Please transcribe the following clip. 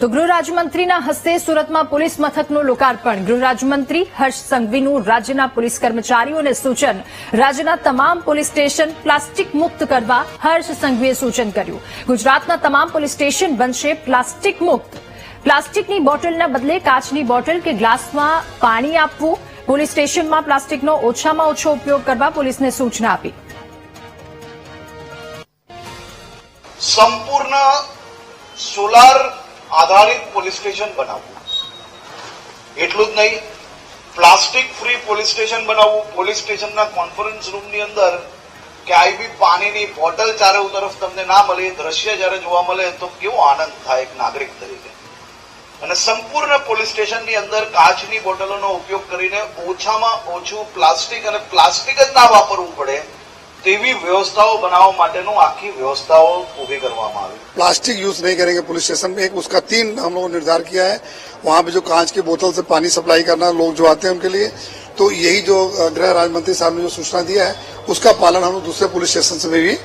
તો ગૃહ હસ્તે સુરતમાં પોલીસ મથકનું લોકાર્પણ. ગૃહ હર્ષ સંઘવીનું રાજ્યના પોલીસ કર્મચારીઓને સૂચન. રાજ્યના તમામ પોલીસ સ્ટેશન પ્લાસ્ટિક મુક્ત કરવા હર્ષ સંઘવીએ સૂચન કર્યું. ગુજરાતના તમામ પોલીસ સ્ટેશન બનશે પ્લાસ્ટિક મુક્ત. પ્લાસ્ટિકની બોટલના બદલે કાચની બોટલ કે ગ્લાસમાં પાણી આપવું. પોલીસ સ્ટેશનમાં પ્લાસ્ટિકનો ઓછામાં ઓછો ઉપયોગ કરવા પોલીસને સૂચના આપી. સંપૂર્ણ સોલાર આધારિત પોલીસ સ્ટેશન બનાવવું. એટલું જ નહીં, પ્લાસ્ટિક ફ્રી પોલીસ સ્ટેશન બનાવવું. પોલીસ સ્ટેશનના કોન્ફરન્સ રૂમની અંદર ક્યાંય બી પાણીની બોટલ ચારે તરફ તમને ના મળે દ્રશ્ય જ્યારે જોવા મળે, તો કેવો આનંદ થાય એક નાગરિક તરીકે. અને સંપૂર્ણ પોલીસ સ્ટેશનની અંદર કાચની બોટલોનો ઉપયોગ કરીને ઓછામાં ઓછું પ્લાસ્ટિક અને પ્લાસ્ટિક જ ના વાપરવું પડે. તેવી વ્યવસ્થાઓ બનાવવા માટેનું આખી વ્યવસ્થાઓ ઊભી કરવામાં આવી प्लास्टिक यूज नहीं करेंगे पुलिस स्टेशन में एक उसका तीन हम लोगों ने निर्धार किया है वहाँ पे जो कांच की बोतल से पानी सप्लाई करना लोग जो आते हैं उनके लिए तो यही जो अ, गृह राज्य मंत्री साहब ने जो सूचना दिया है उसका पालन हम लोग दूसरे पुलिस स्टेशन से में भी